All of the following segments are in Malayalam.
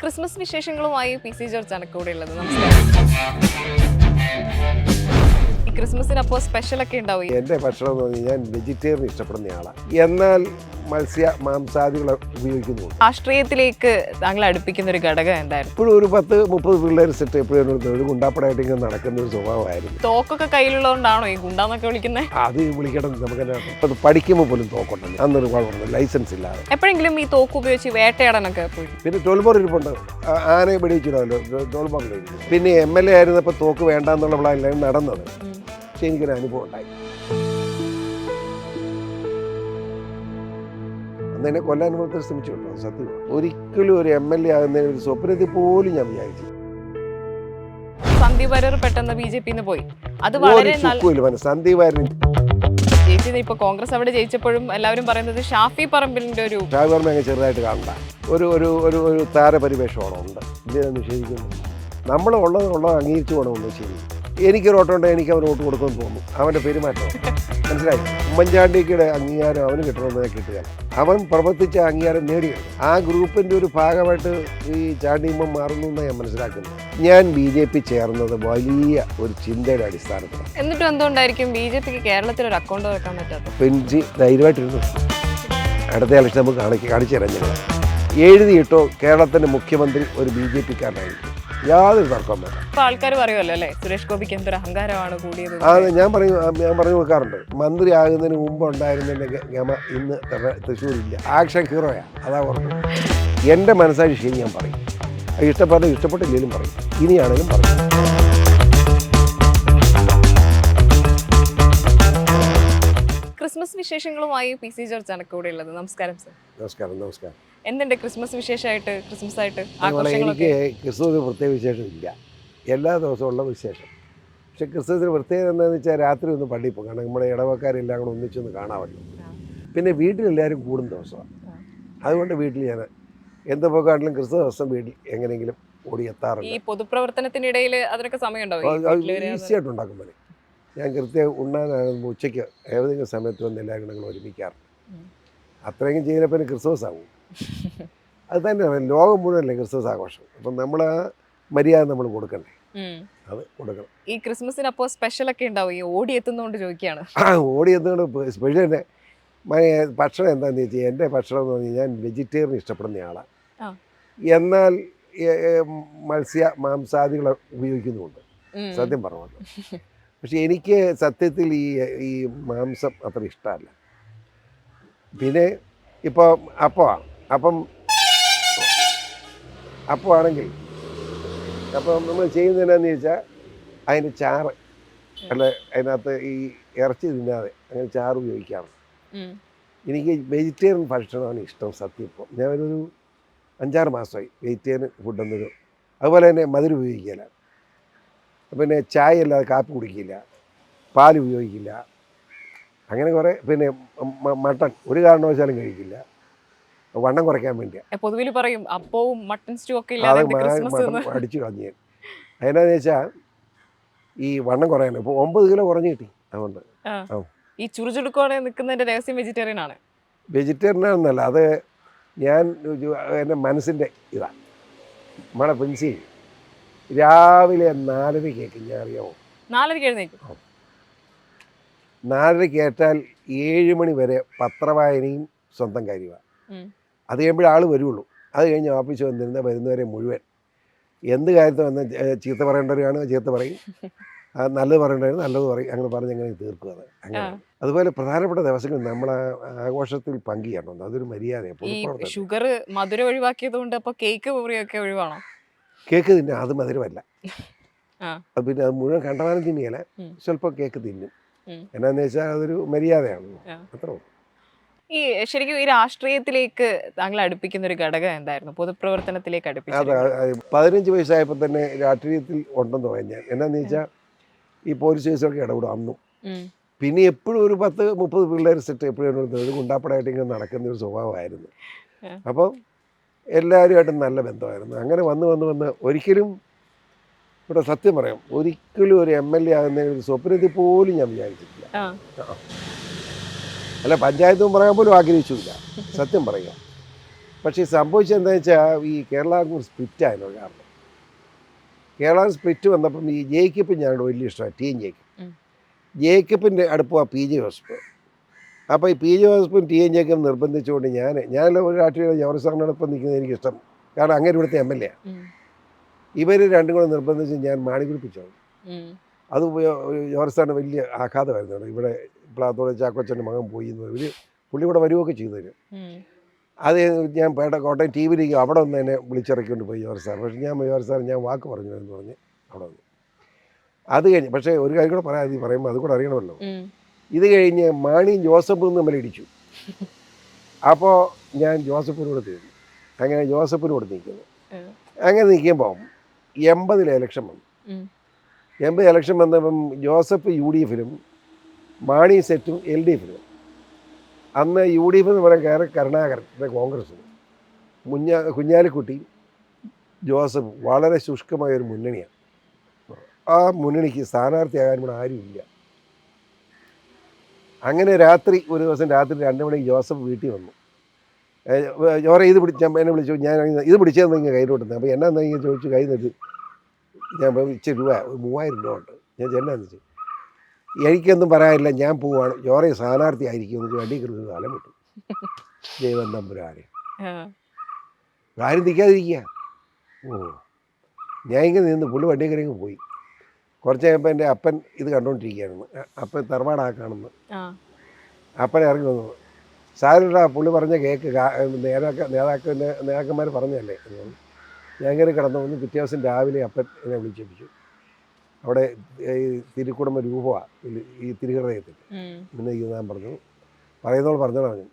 ക്രിസ്മസ് വിശേഷങ്ങളുമായി പി സി ജോർജ് ആണ് കൂടെ ഉള്ളത്. ഈ ക്രിസ്മസിനപ്പോ സ്പെഷ്യൽ ഒക്കെ ഉണ്ടാവും എന്റെ ഭക്ഷണം ഞാൻ വെജിറ്റേറിയൻ ഇഷ്ടപ്പെടുന്ന ആളാണ് എന്നാൽ മത്സ്യ മാംസാദികൾ ഉപയോഗിക്കുന്നു രാഷ്ട്രീയത്തിലേക്ക് താങ്കൾ അടുപ്പിക്കുന്ന ഒരു ഘടകം എന്തായിരുന്നു? ഇപ്പോഴും ഒരു പത്ത് മുപ്പത് പിള്ളേർ സെറ്റ് എപ്പോഴും ഒരു ഗുണ്ടാപ്പടയായിട്ട് ഇങ്ങനെ നടക്കുന്ന ഒരു സ്വഭാവമായിരുന്നു. തോക്കൊക്കെ കയ്യിലുള്ളതുകൊണ്ടാണോ ഈ ഗുണ്ടാന്നൊക്കെ വിളിക്കുന്നത് അത് വിളിക്കണം. നമുക്ക് അത് പഠിക്കുമ്പോൾ പോലും തോക്കുണ്ടല്ലോ. അന്നൊരു കുഴപ്പമില്ല ലൈസൻസ് ഇല്ലാതെ. എപ്പോഴെങ്കിലും ഈ തോക്ക് ഉപയോഗിച്ച് വേട്ടയാടാനൊക്കെ പോയി? പിന്നെ ടോൾബോർ ഇരിപ്പുണ്ട്. ആനയെ വെടിവെച്ചിടാമല്ലോ. ടോൾബോർ പിന്നെ എം എൽ എ ആയിരുന്നപ്പോൾ തോക്ക് വേണ്ടെന്നുള്ള പ്ലാനിലാണ് നടന്നത്. പക്ഷെ എനിക്കൊരു അനുഭവം ഉണ്ടായി. എന്നെ കൊല്ലാൻ മാത്രം ശ്രമിച്ചു കേട്ടോ സത്യം. ഒരിക്കലും ഒരു എം എൽ എ ആകുന്നതിന് ഒരു സ്വപ്നത്തിൽ പോലും ഞാൻ വിചാരിച്ചു സന്ദീപ് വാര്യർ പെട്ടെന്ന് ബി ജെ പിന്ന് പോയി. അത് വളരെ സന്ദീപ് വാര്യൻ ചേച്ചി ഇപ്പൊ കോൺഗ്രസ് അവിടെ ജയിച്ചപ്പോഴും എല്ലാവരും പറയുന്നത് ഷാഫി പറമ്പിലിന്റെ ഒരു ഷാവർമ്മ അങ്ങ് ചെറുതായിട്ട് കാണണ്ട. ഒരു ഒരു ഒരു ഒരു താരപരിവേഷമാണ് ഉണ്ട്. ഇതിനെ നിഷേധിക്കുന്നു നമ്മൾ ഉള്ളത് ഉള്ളത് അംഗീകരിച്ചു പോകണമെന്ന് ശരി എനിക്കൊരു ഓട്ടം ഉണ്ടെങ്കിൽ എനിക്ക് അവന് വോട്ട് കൊടുക്കുമെന്ന് തോന്നുന്നു. അവന്റെ പെരുമാറ്റം മനസ്സിലായി? ഉമ്മൻചാണ്ടിയുടെ അംഗീകാരം അവന് കിട്ടണമെന്ന് കിട്ടുക അവൻ പ്രവർത്തിച്ച അംഗീകാരം നേടിയത്. ആ ഗ്രൂപ്പിന്റെ ഒരു ഭാഗമായിട്ട് ഈ ചാണ്ടിയമ്മ മാറുന്നു എന്ന് ഞാൻ മനസ്സിലാക്കുന്നു ഞാൻ ബി ജെ പി ചേർന്നത് വലിയ ഒരു ചിന്തയുടെ അടിസ്ഥാനത്തിലാണ്. എന്നിട്ട് എന്തുകൊണ്ടായിരിക്കും ബി ജെ പിക്ക് കേരളത്തിൽ ഒരു അക്കൗണ്ട് വെക്കാൻ പറ്റാത്തത്? പെൻജി ധൈര്യമായിട്ടിരുന്നു. അടുത്ത ഇലക്ഷൻ നമുക്ക് കാണിച്ച് കാണിച്ചു തരാം ഞങ്ങൾ എഴുതിയിട്ടോ കേരളത്തിന്റെ മുഖ്യമന്ത്രി ഒരു ബി ജെ പിക്കാരനായിരിക്കും. യാതൊരു തർക്കം വേണ്ട. ഇപ്പൊ ആൾക്കാർ പറയുമല്ലോ അല്ലേ? സുരേഷ് ഗോപിക്ക് എന്തൊരു അഹങ്കാരമാണ് കൂടിയത് അത് ഞാൻ പറയും ഞാൻ പറഞ്ഞു വെക്കാറുണ്ട്. മന്ത്രി ആകുന്നതിന് മുമ്പ് ഉണ്ടായിരുന്നതിന്റെ ഗമ ഇന്ന് തൃശ്ശൂരില്ല. ആക്ഷൻ ഹീറോയാ അതാ പറഞ്ഞു എന്റെ മനസ്സായി ശരി ഞാൻ പറയും. ഇഷ്ടപ്പെട്ട ഇഷ്ടപ്പെട്ടില്ലെങ്കിലും പറയും. ഇനിയാണെങ്കിലും പറയും. ക്രിസ്മസ് വിശേഷങ്ങളുമായി പി സി ജോർജ് ആണ് കൂടെ ഉള്ളത് നമസ്കാരം സർ. നമസ്കാരം നമസ്കാരം. എന്തുണ്ട് ക്രിസ്മസ് വിശേഷമായിട്ട് ക്രിസ്മസ് ആയിട്ട് ആഘോഷങ്ങളൊക്കെ? എനിക്ക് ക്രിസ്മസ് പ്രത്യേക വിശേഷമില്ല. എല്ലാ ദിവസവും ഉള്ള വിശേഷം. പക്ഷെ ക്രിസ്മസിന് പ്രത്യേകത എന്താണെന്ന് വെച്ചാൽ രാത്രി ഒന്ന് പള്ളിയിൽ പോകും. കാരണം നമ്മുടെ ഇടവക്കാരെല്ലാം കൂടെ ഒന്നിച്ചൊന്ന് കാണാമല്ലോ. ആ. പിന്നെ വീട്ടിലെല്ലാവരും കൂടും ദിവസമാണ് ആ. അതുകൊണ്ട് വീട്ടിൽ ഞാൻ എന്ത് പോക്കാട്ടിലും ക്രിസ്തു ദിവസം വീട്ടിൽ എങ്ങനെയെങ്കിലും ഓടി എത്താറുണ്ട്. ഈ എത്താറുണ്ട് പൊതുപ്രവർത്തനത്തിനിടയിൽ അതിനൊക്കെ സമയം ഉണ്ടാവും ഈസി ആയിട്ട് ഉണ്ടാക്കും പണി ഞാൻ കൃത്യം ഉണ്ണാനാകുമ്പോൾ ഉച്ചയ്ക്ക് ഏതെങ്കിലും സമയത്ത് വന്ന് എല്ലാവരും ഞങ്ങൾ ഒരുമിക്കാറുണ്ട്. ഉം. അത്രയും ചെയ്തപ്പോൾ ക്രിസ്മസ് ആവും അത് തന്നെയാണ് ലോകം മുഴുവനല്ലേ ക്രിസ്മസ് ആഘോഷം. അപ്പം നമ്മൾ ആ മര്യാദ നമ്മൾ കൊടുക്കണ്ടേ? അത് കൊടുക്കണം. ഈ ക്രിസ്മസിന് അപ്പോൾ സ്പെഷ്യൽ ഒക്കെ ഉണ്ടാവും. ഈ ഓടി എത്തുന്നതുകൊണ്ട് ചോദിക്കുകയാണ് ആ ഓടി എന്തുകൊണ്ട് സ്പെഷ്യൽ തന്നെ. ഭക്ഷണം എന്താണെന്ന് ചോദിച്ചാൽ എന്റെ ഭക്ഷണം എന്ന് പറഞ്ഞാൽ ഞാൻ വെജിറ്റേറിയൻ ഇഷ്ടപ്പെടുന്ന. ആളാണ് എന്നാൽ മത്സ്യ മാംസാദികൾ ഉപയോഗിക്കുന്നുമുണ്ട്. സത്യം പറഞ്ഞു പക്ഷെ എനിക്ക് സത്യത്തിൽ ഈ ഈ മാംസം അത്ര ഇഷ്ടമല്ല. പിന്നെ ഇപ്പോൾ അപ്പമാണ് അപ്പം അപ്പോൾ ആണെങ്കിൽ അപ്പം നമ്മൾ ചെയ്യുന്നത് ചെയ്യുന്നതിനാന്ന് ചോദിച്ചാൽ അതിന്റെ ചാറ് അല്ല അതിനകത്ത് ഈ ഇറച്ചി തിന്നാതെ അങ്ങനെ ചാറ് ഉപയോഗിക്കാറുണ്ട്. എനിക്ക് വെജിറ്റേറിയൻ ഭക്ഷണമാണ് ഇഷ്ടം സത്യം ഇപ്പോൾ ഒരു അഞ്ചാറ് മാസമായി വെജിറ്റേറിയൻ ഫുഡ് എന്നൊരു അതുപോലെ തന്നെ മധുരം ഉപയോഗിക്കില്ല പിന്നെ ചായ അല്ലാതെ കാപ്പി കുടിക്കില്ല പാൽ ഉപയോഗിക്കില്ല അങ്ങനെ കുറേ പിന്നെ മട്ടൺ ഒരു കാരണവശാലും കഴിക്കില്ല. വണ്ണം കുറയ്ക്കാൻ വേണ്ടിയാണ് പൊതുവിൽ പറയും അപ്പവും മട്ടൺ സ്റ്റൂ ഒക്കെ ഇല്ലാതെ അടിച്ചു കളഞ്ഞു ഞാൻ. അതിനാന്ന് വെച്ചാൽ ഈ വണ്ണം കുറയാൻ ഇപ്പോൾ ഒമ്പത് കിലോ കുറഞ്ഞു കിട്ടി അതുകൊണ്ട്. ഈ ചുറുചുടുക്കോടെ നിൽക്കുന്നതിന്റെ രഹസ്യം വെജിറ്റേറിയൻ ആണ് വെജിറ്റേറിയൻ ആണെന്നല്ല അത് ഞാൻ എന്റെ മനസ്സിന്റെ ഇതാണ് നമ്മളെ പിൻസി രാവിലെ നാലര കേൾക്കും ഞാൻ അറിയാമോ നാലരയ്ക്ക് എഴുന്നേക്കും നാലര കേട്ടാൽ ഏഴ് മണി വരെ പത്രവായനയും സ്വന്തം കാര്യമാണ്. അത് കഴിയുമ്പോഴേ ആൾ വരുള്ളൂ. അത് കഴിഞ്ഞ് ഓഫീസ് വന്നിരുന്ന വരുന്നവരെ മുഴുവൻ. എന്ത് കാര്യത്തിൽ വന്ന ചീത്ത പറയേണ്ടവരാണ് ചീത്ത പറയും. നല്ലത് പറയേണ്ടവർ നല്ലത് പറയും. അങ്ങനെ പറഞ്ഞ് അങ്ങനെ തീർക്കുക അങ്ങനെ. അതുപോലെ പ്രധാനപ്പെട്ട ദിവസങ്ങൾ നമ്മൾ ആഘോഷത്തിൽ പങ്കുചേരണം. അതൊരു മര്യാദയാണ് ഷുഗർ മധുരം ഒഴിവാക്കിയത് കൊണ്ട് അപ്പോൾ കേക്ക് മുറിയൊക്കെ ഒഴിവാണോ? കേക്ക് തിന്നാ. അത് മധുരമല്ല. പിന്നെ അത് മുഴുവൻ കണ്ടമാനം തിന്നിയല്ല. സ്വല്പം കേക്ക് തിന്നും. എന്നാന്ന് വെച്ചാൽ അതൊരു മര്യാദയാണ്. അത്രേ ഉള്ളൂ. ഈ ശരിക്കും ഈ രാഷ്ട്രീയത്തിലേക്ക് താങ്കൾ അടുപ്പിക്കുന്ന ഒരു ഘടകം എന്തായിരുന്നു? പൊതുപ്രവർത്തനത്തിലേക്ക് അടുപ്പിച്ചു പതിനഞ്ച് വയസ്സായപ്പോൾ തന്നെ രാഷ്ട്രീയത്തിൽ ഉണ്ടെന്ന് പറയാം ഞാൻ എന്നാന്ന് വെച്ചാൽ ഈ പോലീസ് കേസൊക്കെ ഇടപെടും അന്നും. ഉം. പിന്നെ എപ്പോഴും ഒരു പത്ത് മുപ്പത് പിള്ളേർ സെറ്റ് എപ്പോഴും ഒരു ഗുണ്ടാപ്പടയായിട്ട് ഇങ്ങനെ നടക്കുന്ന ഒരു സ്വഭാവമായിരുന്നു. ആ. അപ്പം എല്ലാവരുമായിട്ടും നല്ല ബന്ധമായിരുന്നു. അങ്ങനെ വന്ന് വന്ന് വന്ന് ഒരിക്കലും ഇവിടെ സത്യം പറയാം ഒരിക്കലും ഒരു എം എൽ എ ആകുന്നതിന് ഒരു സ്വപ്നത്തിൽ പോലും ഞാൻ വിചാരിച്ചിട്ടില്ല. ആ. അല്ല പഞ്ചായത്തും പറയാൻ പോലും ആഗ്രഹിച്ചില്ല. സത്യം പറയുക പക്ഷേ സംഭവിച്ചത് എന്താ വെച്ചാൽ ഈ കേരള സ്പ്ലിറ്റ് ആയിരുന്നു കാരണം. കേരള സ്പ്ലിറ്റ് വന്നപ്പം ഈ ജേക്കബ് ഞങ്ങളുടെ വലിയ ഇഷ്ടമാണ് ടി ജേക്കബ്. ഉം. ജേക്കബിന്റെ അടുപ്പമാണ് പി ജെ ജോസഫ്. അപ്പോൾ ഈ പി ജെ ജോസഫും ടി എൻ ജേക്കബും നിർബന്ധിച്ചുകൊണ്ട് ഞാൻ ഞാനല്ല ഒരു രാഷ്ട്രീയ ജവഹർസാറിനോടൊപ്പം നിൽക്കുന്നത് എനിക്കിഷ്ടം. കാരണം അങ്ങനെ ഇവിടുത്തെ എം എൽ എ. ഇവർ രണ്ടും കൂടെ നിർബന്ധിച്ച് ഞാൻ മാണിക്കുറിപ്പിച്ചു ഉം. അത് ജവഹർസാറിന് വലിയ ആഘാതമായിരുന്നു ഇവിടെ പ്ലാത്തോടെ ചാക്കോച്ചന്റെ മകൻ പോയി എന്ന് ഇവർ പുള്ളി ഇവിടെ വരികയൊക്കെ ചെയ്തു തരും അത് ഞാൻ പേട്ട കോട്ടയം ടി വിയിലേക്ക് അവിടെ ഒന്ന് എന്നെ വിളിച്ചിറക്കിക്കൊണ്ട് പോയി ജോർജ് സാർ പക്ഷേ ഞാൻ ജോർജ് സാർ ഞാൻ വാക്ക് പറഞ്ഞു എന്ന് പറഞ്ഞ് അവിടെ വന്നു. അത് കഴിഞ്ഞ് പക്ഷേ ഒരു കാര്യം കൂടെ പറയാം ഇത് പറയുമ്പോൾ അത് കൂടെ അറിയണമല്ലോ. ഇത് കഴിഞ്ഞ് മാണിയും ജോസഫും തമ്മിൽ ഇടിച്ചു. അപ്പോൾ ഞാൻ ജോസഫിനോട് തീർന്നു അങ്ങനെ ജോസഫിനോട് നിൽക്കുന്നു. അങ്ങനെ നിൽക്കുമ്പോൾ എൺപതിൽ ഇലക്ഷൻ വന്നു. എൺപത് ഇലക്ഷൻ വന്നപ്പം ജോസഫ് യു ഡി എഫിലും മാണി സെറ്റും എൽ ഡി എഫിന്. അന്ന് യു ഡി എഫ് എന്ന് പറയാൻ കയറി കരുണാകരൻ കോൺഗ്രസ്സിന് കോൺഗ്രസ് മുഞ്ഞാ കുഞ്ഞാലിക്കുട്ടി ജോസഫ് വളരെ ശുഷ്കമായ ഒരു മുന്നണിയാണ്. ആ മുന്നണിക്ക് സ്ഥാനാർത്ഥിയാകാൻ ഇവിടെ ആരുമില്ല. അങ്ങനെ രാത്രി ഒരു ദിവസം രാത്രി രണ്ട് മണിക്ക് ജോസഫ് വീട്ടിൽ വന്നു. ജോറെ ഇത് പിടിച്ച എന്നെ വിളിച്ചു ഞാൻ ഇത് പിടിച്ചതെന്ന് ഇങ്ങനെ കയ്യിലോട്ടുന്നത് അപ്പോൾ എന്നാ ഇങ്ങനെ ചോദിച്ചു കൈ നിന്നിട്ട് ഞാൻ ഇച്ചിരി രൂപ മൂവായിരം രൂപ ഉണ്ട്. ഞാൻ ചെന്നാന്ന് വെച്ചു എനിക്കൊന്നും പറയാനില്ല ഞാൻ പോവാണ്. ജോറെ സ്ഥാനാർത്ഥി ആയിരിക്കും. എനിക്ക് വേണ്ടി കൃത്യ കാലം കിട്ടും. ദൈവം തമ്പുരാനെ. ആ. ആരും നിൽക്കാതിരിക്കുക. ഓ. ഞാൻ ഇങ്ങനെ നിന്ന് പുള്ളി വണ്ടി കയറി അങ്ങ് പോയി. കുറച്ച് കഴിയുമ്പോൾ എന്റെ അപ്പൻ ഇത് കണ്ടുകൊണ്ടിരിക്കുകയായിരുന്നു അ- അപ്പൻ തറവാടാക്കാണെന്ന്. അപ്പൻ അപ്പനെ ഇറങ്ങി വന്നു. സാറിടാ പുള്ളി പറഞ്ഞ കേക്ക് നേതാക്ക നേതാക്കളുടെ നേതാക്കന്മാർ പറഞ്ഞല്ലേ. ഞാൻ ഇങ്ങനെ കിടന്നു. വന്ന് പിറ്റേ ദിവസം രാവിലെ അപ്പൻ എന്നെ വിളിച്ചേപ്പിച്ചു. അവിടെ ഈ തിരുക്കുടുംബ രൂപമാണ് ഈ തിരുഹൃദയത്തിൽ. പിന്നെ ഈ ഞാൻ പറഞ്ഞു പറയുന്നവൾ പറഞ്ഞു പറഞ്ഞു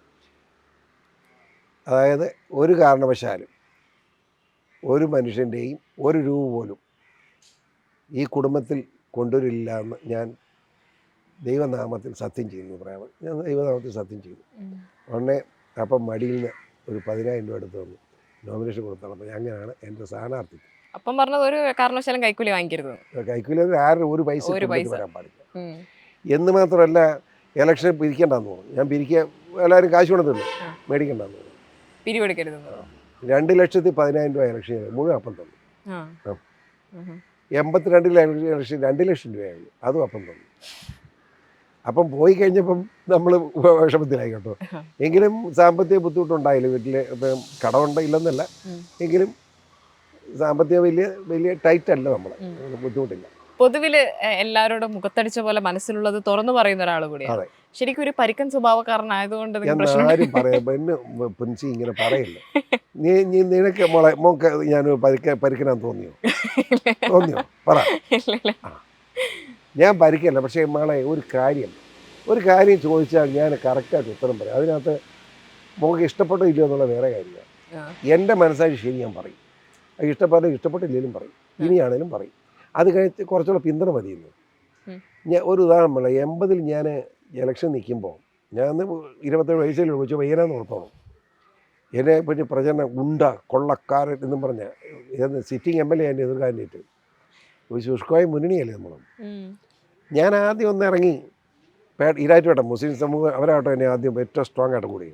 അതായത് ഒരു കാരണവശാലും ഒരു മനുഷ്യന്റെയും ഒരു രൂപ പോലും ഈ കുടുംബത്തിൽ കൊണ്ടുവരില്ല എന്ന് ഞാൻ ദൈവനാമത്തിൽ സത്യം ചെയ്യുന്നു പറയാം. ഞാൻ ദൈവനാമത്തിൽ സത്യം ചെയ്തു. ഉടനെ അപ്പം മടിയിൽ നിന്ന് ഒരു പതിനായിരം രൂപ എടുത്ത് തന്നു. നോമിനേഷൻ കൊടുത്തോളാം അപ്പോൾ അങ്ങനെയാണ് എന്റെ സ്ഥാനാർത്ഥി അപ്പം പറഞ്ഞത് ഒരു കാരണവശാലും കൈക്കൂലി വാങ്ങിക്കരുത്. കൈക്കൂലി ആരും ഒരു പൈസ ഒരു പൈസ. വരാൻ പാടില്ല. എന്ന് മാത്രമല്ല ഇലക്ഷൻ പിരിക്കണ്ടെന്ന് തോന്നുന്നു. ഞാൻ പിരിക്കുക എല്ലാവരും കാശ് കൊണ്ടു മേടിക്കേണ്ടെന്ന് തോന്നുന്നു. പിരിവെടുക്കരുത് രണ്ട് ലക്ഷത്തി പതിനായിരം രൂപ ഇലക്ഷൻ മുഴുവൻ അപ്പം തന്നു. എൺപത്തിരണ്ടിൽ. ഇലക്ഷൻ രണ്ട് ലക്ഷം രൂപയായിരുന്നു അതും അപ്പം തന്നു. അപ്പം പോയി കഴിഞ്ഞപ്പം നമ്മൾ വിഷമത്തിലായി കേട്ടോ. എങ്കിലും സാമ്പത്തിക ബുദ്ധിമുട്ടുണ്ടായില്ല. വീട്ടിൽ കടമുണ്ട് ഇല്ലെന്നല്ല. എങ്കിലും സാമ്പത്തിക വലിയ വലിയ ടൈറ്റ് അല്ല നമ്മൾ. ബുദ്ധിമുട്ടില്ല. പൊതുവിൽ എല്ലാവരോടും മുഖത്തടിച്ച പോലെ മനസ്സിലുള്ളത് തുറന്നു പറയുന്ന ഒരാൾ കൂടിയാണ്. ശരിക്കും ഒരു പരിക്കൻ സ്വഭാവക്കാരനായതുകൊണ്ട് ആരും പറയാം പ്രിൻസി ഇങ്ങനെ പറയില്ല? നീ നീ നിനക്ക് മോളെ മോക്ക് ഞാൻ പരിക്ക പരിക്കനാൻ തോന്നിയോ? തോന്നിയോ? പറ. ഞാൻ പരിക്കല്ല പക്ഷേ മോളെ ഒരു കാര്യം. ഒരു കാര്യം ചോദിച്ചാൽ ഞാൻ കറക്റ്റായിട്ട് ഉത്തരം പറയാം. അതിനകത്ത് മോക്ക് ഇഷ്ടപ്പെട്ടോ ഇല്ലയോ എന്നുള്ള വേറെ കാര്യമാണ്. എന്റെ മനസ്സായി ശരി ഞാൻ പറയും. ഇഷ്ടപ്പെട്ടോ ഇഷ്ടപ്പെട്ടില്ലെങ്കിലും പറയും. ഇനിയാണേലും പറയും. അത് കഴിഞ്ഞ് കുറച്ചുകൂടെ പിന്തുണ മതിയല്ലോ. ഞാൻ ഒരു ഉദാഹരണം പറയാം. എൺപതിൽ ഞാൻ ഇലക്ഷൻ നിൽക്കുമ്പോൾ ഞാൻ ഇരുപത്തേഴ് വയസ്സിൽ ചോദിച്ചു വയ്യനാന്ന് ഓർത്തോളൂ. എന്നെ പറ്റി പ്രചരണം ഉണ്ട കൊള്ളക്കാരൻ എന്നും പറഞ്ഞ സിറ്റിംഗ് എം എൽ എ എന്റെ എതിർക്കാനായിട്ട് ഒരു ശുഷ്കമായ മുന്നണിയല്ലേ നമ്മൾ ഞാൻ ആദ്യം ഒന്ന് ഇറങ്ങി ഇരാറ്റുപേട്ട മുസ്ലിം സമൂഹം അവരാട്ടോ എന്നെ ആദ്യം ഏറ്റവും സ്ട്രോങ് ആയിട്ട് കൂടി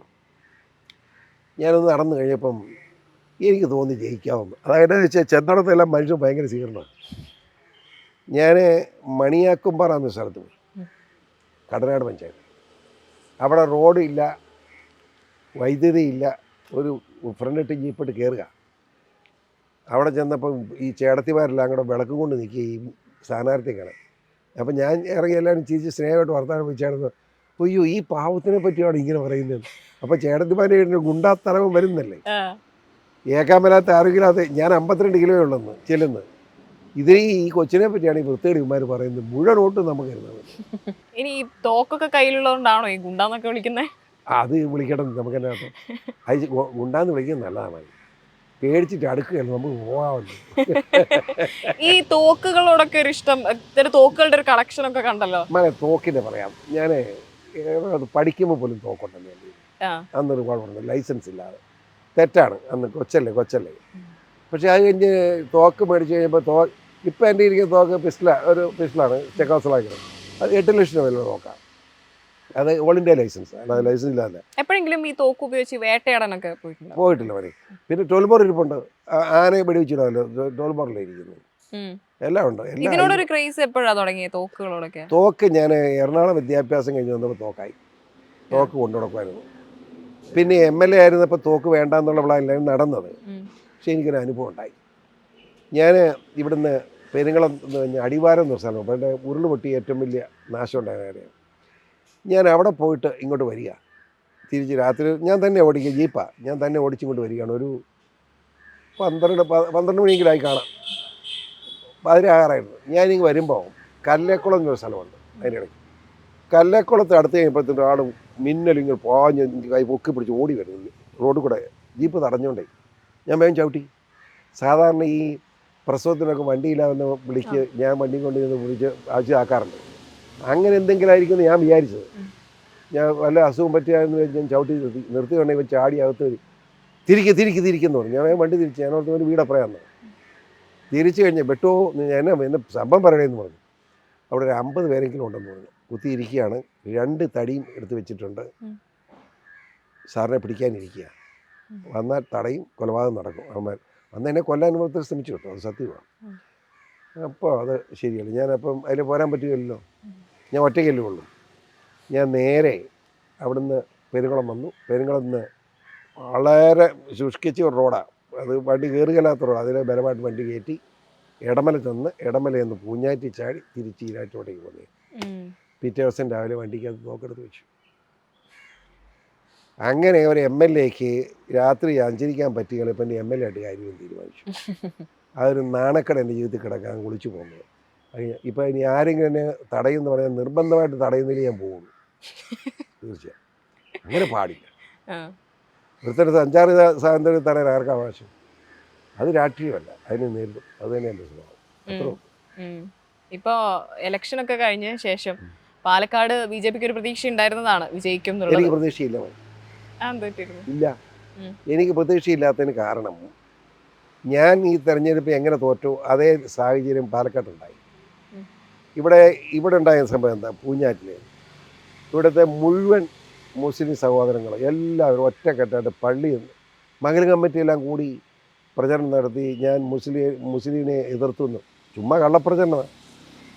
ഞാനൊന്ന് നടന്നു കഴിഞ്ഞപ്പം എനിക്ക് തോന്നി ജയിക്കാമെന്ന്. അതായത് വെച്ചാൽ ചെന്നിടത്തെല്ലാം മനുഷ്യൻ ഭയങ്കര സ്വീകരണമാണ്. ഞാൻ മണിയാക്കുംപാറ എന്ന സ്ഥലത്ത് പോയി. കടനാട് പഞ്ചായത്ത്. അവിടെ റോഡ് ഇല്ല വൈദ്യുതി ഇല്ല ഒരു ഫ്രണ്ടിട്ട് ജീപ്പിട്ട് കയറുക അവിടെ ചെന്നപ്പം ഈ ചേടത്തിമാരെല്ലാം കൂടെ വിളക്കും കൊണ്ട് നിൽക്കുക ഈ സ്ഥാനാർത്ഥി കാണാൻ. അപ്പം ഞാൻ ഇറങ്ങി എല്ലാവരും ചിരിച്ച് സ്നേഹമായിട്ട് വർത്താനം വെച്ചായിരുന്നു അയ്യോ ഈ പാവത്തിനെ പറ്റിയാണ് ഇങ്ങനെ പറയുന്നത്. അപ്പം ചേടത്തിമാരുടെ ഗുണ്ടാത്തലവും വരുന്നല്ലേ? ആ. ഏക്കാൻ മേലാത്ത ആരോഗ്യമില്ലാത്ത ഞാൻ അമ്പത്തിരണ്ട് കിലോ ഉള്ളെന്ന് ചെല്ലുന്നത് ഇതിന് ഈ കൊച്ചിനെ പറ്റിയാണ് ഈ വൃത്തികേട് ഇവന്മാർ പറയുന്നത്. മുഴുവൻ ഓട്ടും നമുക്ക് തരുന്നത്. ഇനി ഈ തോക്കൊക്കെ കയ്യിലുള്ളതുകൊണ്ടാണോ ഈ ഗുണ്ടാന്നൊക്കെ വിളിക്കുന്നത് അത് വിളിക്കണം നമുക്ക് എന്നാ അത് ഗുണ്ടാന്ന് വിളിക്കുന്നത് നല്ലതാണ് പേടിച്ചിട്ട് അടുക്കുകയല്ല നമുക്ക് പോകാമല്ലോ ഈ തോക്കുകളോടൊക്കെ ഒരു ഇഷ്ടം ഇത്തരം തോക്കുകളുടെ ഒരു കളക്ഷൻ ഒക്കെ കണ്ടല്ലോ? മല തോക്കിനെ പറയാം. ഞാൻ പഠിക്കുമ്പോൾ പോലും തോക്കുണ്ടല്ലോ. അന്നൊരു കുഴപ്പമുണ്ട് ലൈസൻസ് ഇല്ലാതെ. തെറ്റാണ്. അന്ന് കൊച്ചല്ലേ കൊച്ചല്ലേ. പക്ഷേ അത് കഴിഞ്ഞ് തോക്ക് മേടിച്ച് കഴിഞ്ഞപ്പോൾ തോ ഇപ്പം എന്റെ ഇരിക്കുന്ന തോക്ക് പിസ്റ്റല ഒരു പിസ്റ്റലാണ് ചെക്കോസലാക്കുന്നത് അത് എട്ട് ലക്ഷം രൂപ തോക്കാം അത് ഓൾ ഇന്ത്യ ലൈസൻസ്. അല്ലാതെ ലൈസൻസ് ഇല്ലാതെ. എപ്പോഴെങ്കിലും ഈ തോക്ക് ഉപയോഗിച്ച് വേട്ടയാടാനൊക്കെ പോയിട്ടില്ല പോയിട്ടില്ല മതി. പിന്നെ ടോൽബോർ ഇരിപ്പുണ്ട്. ആനയെ വെടിവെച്ചിടാമല്ലോ. ടോൾബോറിലിരിക്കുന്നു ഇരിക്കുന്നു. എല്ലാം ഉണ്ട്. ഇതിനോടൊരു ക്രേസ് എപ്പോഴാ തുടങ്ങിയത് തോക്കുകളോടൊക്കെ? തോക്ക് ഞാൻ എറണാകുളം വിദ്യാഭ്യാസം കഴിഞ്ഞ് വന്നപ്പോൾ തോക്കായി. തോക്ക് കൊണ്ടു നടക്കുമായിരുന്നു പിന്നെ എം എൽ എ ആയിരുന്നപ്പോൾ തോക്ക് വേണ്ട എന്നുള്ള പ്ലാനിലാണ് നടന്നത് പക്ഷെ എനിക്കൊരു അനുഭവം ഉണ്ടായി. ഞാൻ ഇവിടുന്ന് പെരുങ്ങളം അടിവാരം എന്നൊരു സ്ഥലം അപ്പോൾ എന്റെ ഉരുൾ പൊട്ടി ഏറ്റവും വലിയ നാശം ഉണ്ടായ ഞാൻ അവിടെ പോയിട്ട് ഇങ്ങോട്ട് വരിക. തിരിച്ച് രാത്രി ഞാൻ തന്നെ ഓടിക്കുക ജീപ്പാ. ഞാൻ തന്നെ ഓടിച്ചിങ്ങോട്ട് വരികയാണ്. ഒരു പന്ത്രണ്ട് പന്ത്രണ്ട് മണിയെങ്കിലായി കാണാം. പതിനാറായിരുന്നു ഞാനിങ്ങ് വരുമ്പോൾ കല്ലേക്കുളം എന്നൊരു സ്ഥലമുണ്ട്. അതിനിടയ്ക്ക്. കല്ലേക്കുളത്ത് അടുത്ത് കഴിയുമ്പോഴത്തേക്കും ഒരാൾ മിന്നലിങ്ങനെ പാഞ്ഞ് കൈ പൊക്കി പിടിച്ച് ഓടി വരുന്നു. റോഡ് കൂടെ ജീപ്പ് തടഞ്ഞോണ്ടേ ഞാൻ വേഗം ചവിട്ടി. സാധാരണ ഈ പ്രസവത്തിനൊക്കെ വണ്ടിയില്ലാതെ വിളിക്ക് ഞാൻ വണ്ടി കൊണ്ട് ചെന്ന് വിളിച്ച് ആവശ്യമാക്കാറുണ്ട്. അങ്ങനെ എന്തെങ്കിലും ആയിരിക്കും എന്ന് ഞാൻ വിചാരിച്ചത്. ഞാൻ വല്ല അസുഖം പറ്റിയാന്ന് വെച്ച് ഞാൻ ചവിട്ടി നിർത്തി. നിർത്തി കൊണ്ടേ ഇവൻ ചാടി അകത്ത് വരും. തിരിക്ക് തിരിക്ക് തിരിക്കുന്നു പറഞ്ഞു. ഞാൻ വേഗം വണ്ടി തിരിച്ച് ഞാൻ ഓർത്ത് ഒരു വീടപ്പുറയാന്ന് തിരിച്ചു കഴിഞ്ഞാൽ വെട്ടോ ഞാൻ എന്നെ സംഭവം പറയണേന്ന് പറഞ്ഞു. അവിടെ ഒരു അമ്പത് പേരെങ്കിലും ഉണ്ടെന്ന് പറഞ്ഞു. കുത്തിയിരിക്കുകയാണ്. രണ്ട് തടിയും എടുത്ത് വെച്ചിട്ടുണ്ട്. സാറിനെ പിടിക്കാനിരിക്കുക. വന്നാൽ തടയും കൊലപാതകം നടക്കും. അവന്മാർ വന്ന് എന്നെ കൊല്ലാൻ മാത്രം ശ്രമിച്ചു കേട്ടോ. അത് സത്യമാണ്. അപ്പോൾ അത് ശരിയല്ല. ഞാനപ്പം അതിൽ പോരാൻ പറ്റുമല്ലോ ഞാൻ ഒറ്റയ്ക്കല്ലേ ഉള്ളൂ. ഞാൻ നേരെ അവിടുന്ന് പെരുങ്കുളം വന്നു. പെരുങ്കുളം നിന്ന് വളരെ ശുഷ്കിച്ച ഒരു റോഡാണ് അത് വണ്ടി കയറുകയില്ലാത്ത റോഡ്. അതിൽ ബലമായിട്ട് വണ്ടി കയറ്റി ഇടമല ചെന്ന് ഇടമലയിൽ നിന്ന് പൂഞ്ഞാറ്റി ചാടി തിരിച്ച് ഈരാറ്റോട്ടേക്ക് പോകുന്നത്. പിറ്റേ ദിവസം രാവിലെ വണ്ടിക്കകത്ത് നോക്കെടുത്ത് വെച്ചു. അങ്ങനെ ഒരു എം എൽ എക്ക് രാത്രി അഞ്ചരിക്കാൻ പറ്റിയാൽ ഇപ്പം എം എൽ എ ആയിട്ട് കാര്യം തീരുമാനിച്ചു. അതൊരു നാണക്കട എന്റെ ജീവിതത്തിൽ കിടക്കാൻ കുളിച്ചു പോകുന്നത്. ഇപ്പം ഇനി ആരെങ്കിലും എന്നെ തടയുമെന്ന് പറയാൻ നിർബന്ധമായിട്ട് തടയുന്നതിൽ ഞാൻ പോകുന്നു തീർച്ചയായും. അങ്ങനെ പാടില്ല. ആ. സഞ്ചാര സ്വാതന്ത്ര്യം തടയാൻ ആർക്കും അവകാശം അത് രാഷ്ട്രീയമല്ല. അതിനെ നേരിടും. അത് തന്നെ എന്റെ സ്വഭാവം. അത്രേ ഉള്ളൂ. ഉം. ഇപ്പോ ഇലക്ഷൻ ഒക്കെ കഴിഞ്ഞ ശേഷം പാലക്കാട് ബി ജെ പിക്ക് ഒരു പ്രതീക്ഷ ഉണ്ടായിരുന്നതാണ് വിജയിക്കും എനിക്ക് പ്രതീക്ഷയില്ല ഇല്ല. എനിക്ക് പ്രതീക്ഷയില്ലാത്തതിന് കാരണം ഞാൻ ഈ തെരഞ്ഞെടുപ്പ് എങ്ങനെ തോറ്റു അതേ സാഹചര്യം പാലക്കാട്ടുണ്ടായി. ഇവിടെ ഇവിടെ ഉണ്ടായ സംഭവം എന്താ? പൂഞ്ഞാറ്റിൽ ഇവിടുത്തെ മുഴുവൻ മുസ്ലിം സഹോദരങ്ങൾ എല്ലാവരും ഒറ്റക്കെട്ടായിട്ട് പള്ളി മകൽ കമ്മിറ്റിയെല്ലാം കൂടി പ്രചരണം നടത്തി ഞാൻ മുസ്ലിം മുസ്ലിമിനെ എതിർത്തുന്നു ചുമ്മാ കള്ളപ്രചരണമാണ്.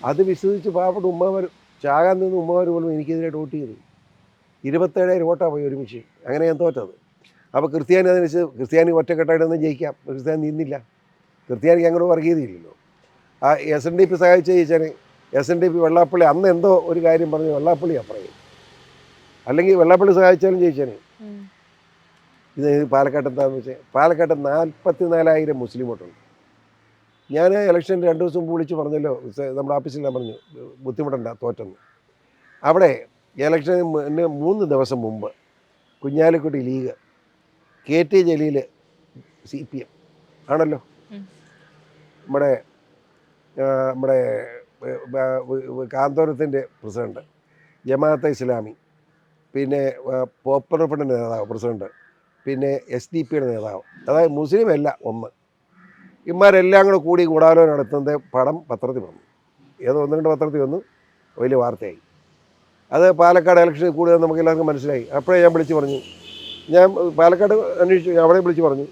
അത് വിശ്വസിച്ച് പാവപ്പെട്ട ഉമ്മമാർ ചാകാൻ നിന്ന് ഉമ്മമാർ പോലും എനിക്കെതിരെ വോട്ട് ചെയ്തു. ഇരുപത്തേഴായിരം വോട്ടാണ് പോയി ഒരുമിച്ച്. അങ്ങനെ ഞാൻ തോറ്റത്. അപ്പോൾ ക്രിസ്ത്യാനി അതിനനുസരിച്ച് ക്രിസ്ത്യാനി ഒറ്റക്കെട്ടായിട്ടൊന്നും ജയിക്കാം. ക്രിസ്ത്യാനി നിന്നില്ല. ക്രിസ്ത്യാനിക്ക് അങ്ങോട്ട് വർഗീയതയില്ലല്ലോ ആ എസ് എൻ ഡി പി സഹായിച്ച ചോദിച്ചാൽ S N D P Vellappally അന്ന് എന്തോ ഒരു കാര്യം പറഞ്ഞു വെള്ളാപ്പള്ളിയാണ് പറയും അല്ലെങ്കിൽ വെള്ളാപ്പള്ളി സഹായിച്ചാലും ചോദിച്ചാൽ. ഇത് പാലക്കാട്ട് എന്താണെന്ന് വെച്ചാൽ പാലക്കാട്ട് നാൽപ്പത്തി നാലായിരം മുസ്ലിം വോട്ടുണ്ട്. ഞാൻ ഇലക്ഷൻ രണ്ട് ദിവസം മുമ്പ് വിളിച്ച് പറഞ്ഞല്ലോ നമ്മുടെ ഓഫീസിൽ ഞാൻ പറഞ്ഞു ബുദ്ധിമുട്ടണ്ട തോറ്റെന്ന്. അവിടെ ഇലക്ഷന് മൂന്ന് ദിവസം മുമ്പ് Kunhalikutty league K T Jaleel C P M ആണല്ലോ. നമ്മുടെ നമ്മുടെ കാന്തോരത്തിന്റെ പ്രസിഡന്റ് ജമാഅത്തെ ഇസ്ലാമി പിന്നെ പോപ്പുലർ ഫ്രണ്ടിന്റെ നേതാവ് പ്രസിഡന്റ് പിന്നെ എസ് ഡി പിയുടെ നേതാവ്. അതായത് മുസ്ലിം അല്ല ഒന്ന്. ഇമാരെല്ലാം കൂടെ കൂടി കൂടാലോചന നടത്തുന്നത് പടം പത്രത്തിൽ വന്നു. ഏതോ ഒന്ന് രണ്ട് പത്രത്തിൽ വന്നു. വലിയ വാർത്തയായി. അത് പാലക്കാട് ഇലക്ഷൻ കൂടുതൽ നമുക്ക് എല്ലാവർക്കും മനസ്സിലായി. അപ്പോഴേ ഞാൻ വിളിച്ചു പറഞ്ഞു. ഞാൻ പാലക്കാട് അന്വേഷിച്ചു ഞാൻ അവിടെ വിളിച്ചു പറഞ്ഞു.